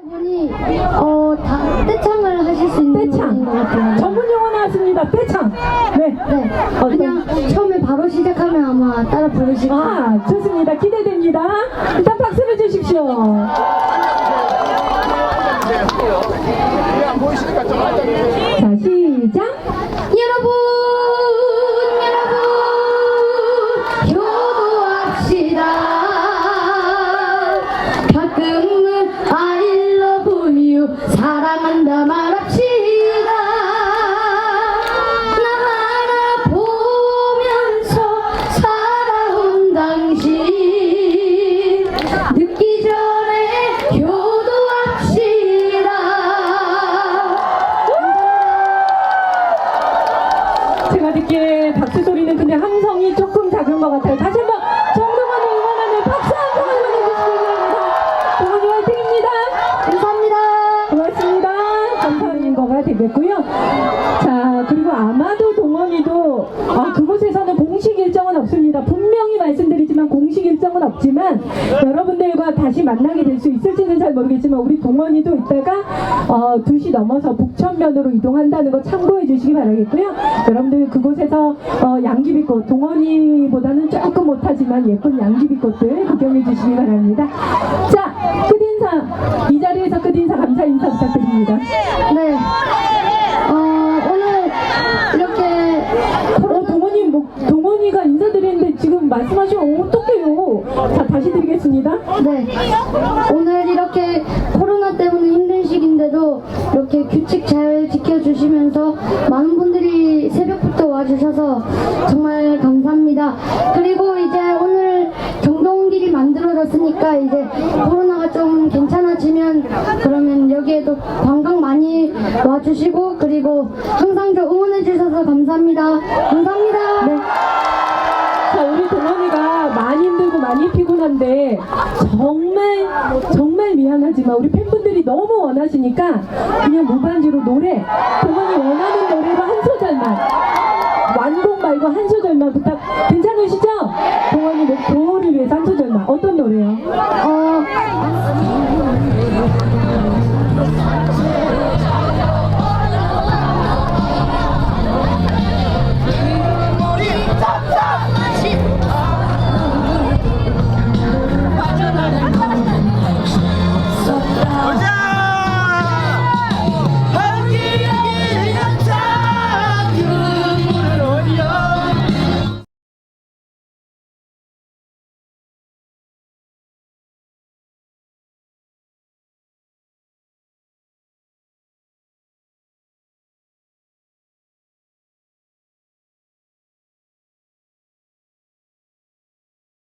분이 어, 다 떼창을 하실 수 있는 분인 것 떼창. 같아요. 전문 용어 나왔습니다. 떼창. 네. 네, 그냥 처음에 바로 시작하면 아마 따라 부르실 거예요. 아, 좋습니다. 기대됩니다. 일단 박수를 주십시오. 안 보이시니까 좀 앉아주세요. 사랑한다 말합시다. 나 하나 보면서 살아온 당신 늦기 전에 효도합시다. 제가 듣기에 박수 소리는 근데 함성이 조금 작은 것 같아요. 다시 한번 아, 그곳에서는 공식 일정은 없습니다. 분명히 말씀드리지만 공식 일정은 없지만 여러분들과 다시 만나게 될 수 있을지는 잘 모르겠지만 우리 동원이도 이따가 어, 2시 넘어서 북천면으로 이동한다는 거 참고해 주시기 바라겠고요. 여러분들 그곳에서 어, 양귀비꽃 동원이보다는 조금 못하지만 예쁜 양귀비꽃들 구경해 주시기 바랍니다. 자, 끝인사 이 자리에서 끝인사 감사 인사 부탁드립니다. 네. 어, 오늘 이렇게 어, 동원이, 뭐, 동원이가 인사드리는데 지금 말씀하시면 어떡해요. 자, 다시 드리겠습니다. 네. 오늘 이렇게 코로나 때문에 힘든 시기인데도 이렇게 규칙 잘 지켜주시면서 많은 분들이 새벽부터 와주셔서 정말 감사합니다. 그리고 이제 오늘 경동길이 만들어졌으니까 이제 코로나가 좀 괜찮아지면 그러면 여기에도 관광 많이 와주시고 그리고 항상 저 응원해주셔서 감사합니다. 감사합니다. 네. 자, 우리 많이 피곤한데 정말 정말 미안하지만 우리 팬분들이 너무 원하시니까 그냥 무반주로 노래 본인이 원하는 노래로 한 소절만 완곡 말고 한 소절만 부탁 괜찮으시죠? 동원이 뭐 도를 위해서 한 소절만 어떤 노래요? 어...